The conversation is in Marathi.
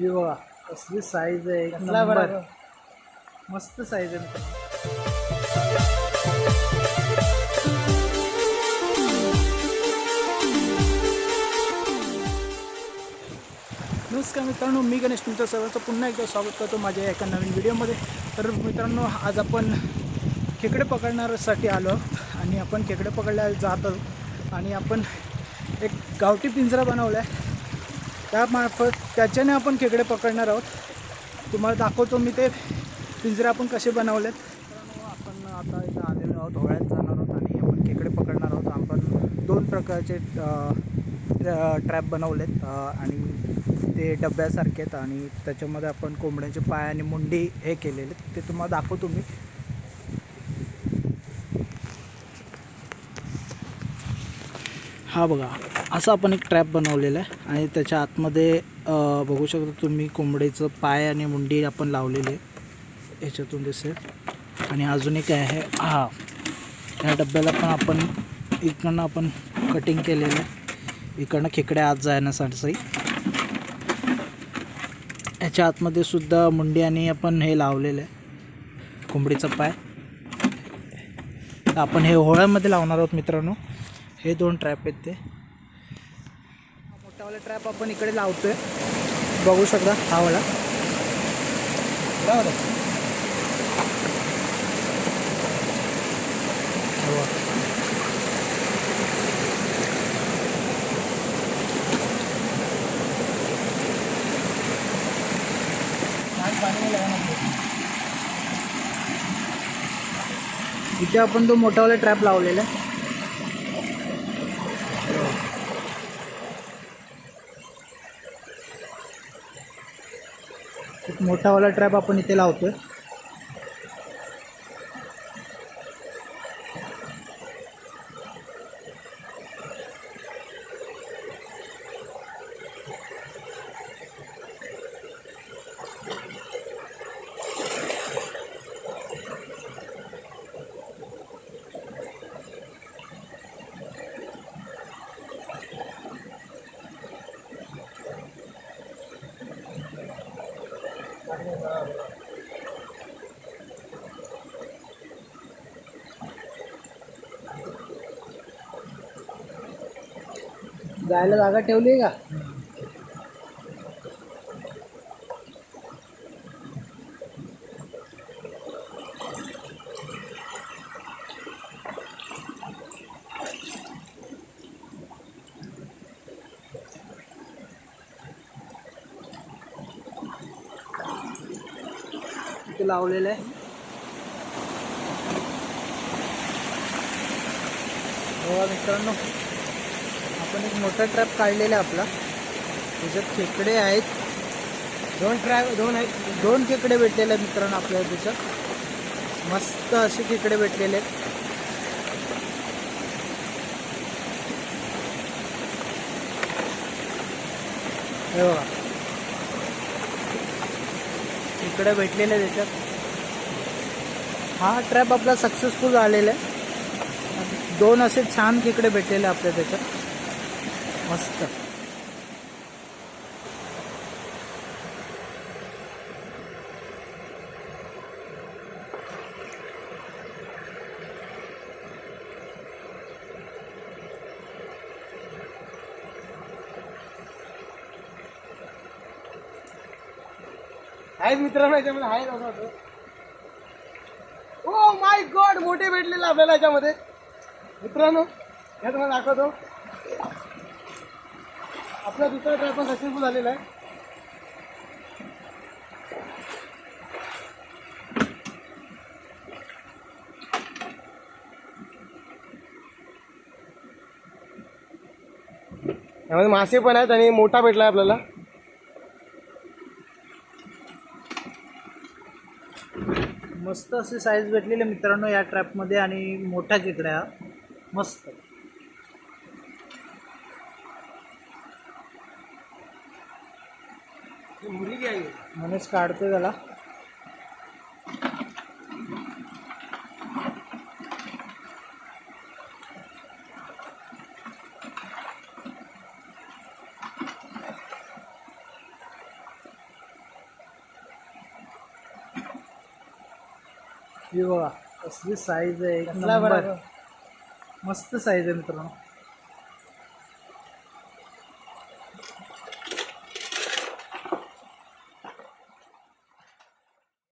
ही बघा कसली साईज आहे एक कसला नंबर बरं? मस्त साईज आहे नमस्कार मित्रांनो मी गणेश तुमचं सर्वांचं पुन्हा एकदा स्वागत करतो माझ्या एका नवीन व्हिडिओमध्ये. तर मित्रांनो आज आपण खेकडे पकडण्यासाठी आलो आणि आपण खेकडे पकडल्या जात आहोत. आणि आपण एक गावठी पिंजरा बनवला आहे त्यामार्फत त्याच्याने आपण खेकडे पकडणार आहोत. तुम्हाला दाखवतो मी ते पिंजरे आपण कसे बनवलेत. आपण आता इथं आलेलो आहोत होळ्यात जाणार आहोत आणि आपण खेकडे पकडणार आहोत. आपण दोन प्रकारचे ट्रॅप बनवलेत आणि ते डब्यासारखे आहेत आणि त्याच्यामध्ये आपण कोंबड्याचे पाय आणि मुंडी हे केलेले आहेत. ते तुम्हाला दाखवतो मी. हा बघा असं आपण एक ट्रॅप बनवलेला आहे आणि त्याच्या आतमध्ये बघू शकता तुम्ही कोंबडीचं पाय आणि मुंडी आपण लावलेली आहे. ह्याच्यातून दिसेल. आणि अजून एक आहे हा ह्या डब्याला पण आपण इकडनं आपण कटिंग केलेलं आहे. इकडनं खेकड्या आत जाण्यासाठी ह्याच्या आतमध्ये सुद्धा मुंडी आणि आपण हे लावलेलं आहे. कोंबडीचा पाय. तर आपण हे होळ्यामध्ये लावणार आहोत मित्रांनो. हे दोन ट्रॅप आहेत ते. मोठावाला ट्रॅप आपण इकडे लावतोय. बघू शकता हा वाला. इथे आपण तो मोठावाला ट्रॅप लावलेला आहे. एक मोठावाला ट्रॅप आपण इथे लावतो आहे जायला जागा ठेवली आहे का? इथे लावलेलं आहे. बघा मित्रांनो आपण एक मोठा ट्रॅप काढलेला आहे आपला. त्याच्यात खेकडे आहेत. दोन ट्रॅप दोन आहेत. दोन खेकडे भेटलेले आहेत मित्रांनो आपल्याला त्याच्यात. मस्त असे खेकडे भेटलेले आहेत. हे बघा. इकडे भेटलेले आहे त्याच्यात. हा ट्रॅप आपला सक्सेसफुल झालेला आहे. दोन असे छान खेकडे भेटलेले आपल्या त्याच्यात. मस्त. आहेत मित्रांनो याच्यामध्ये आहे असं वाटतं ओ माय गॉड मोठे भेटलेलं आपल्याला याच्यामध्ये. मित्रांनो हे तुम्हाला दाखवतो. आपला दुसरा ट्रॅप पण सक्सेसफुल झालेला आहे. यामध्ये मासे पण आहेत आणि मोठा भेटला आहे आपल्याला. मस्त अशी साईज भेटलेली आहे मित्रांनो या ट्रॅपमध्ये आणि मोठ्या खेकड्या मस्त. म्हणूनच काढतो त्याला. ही बघा कसली साईज आहे मस्त साईज आहे मित्रांनो.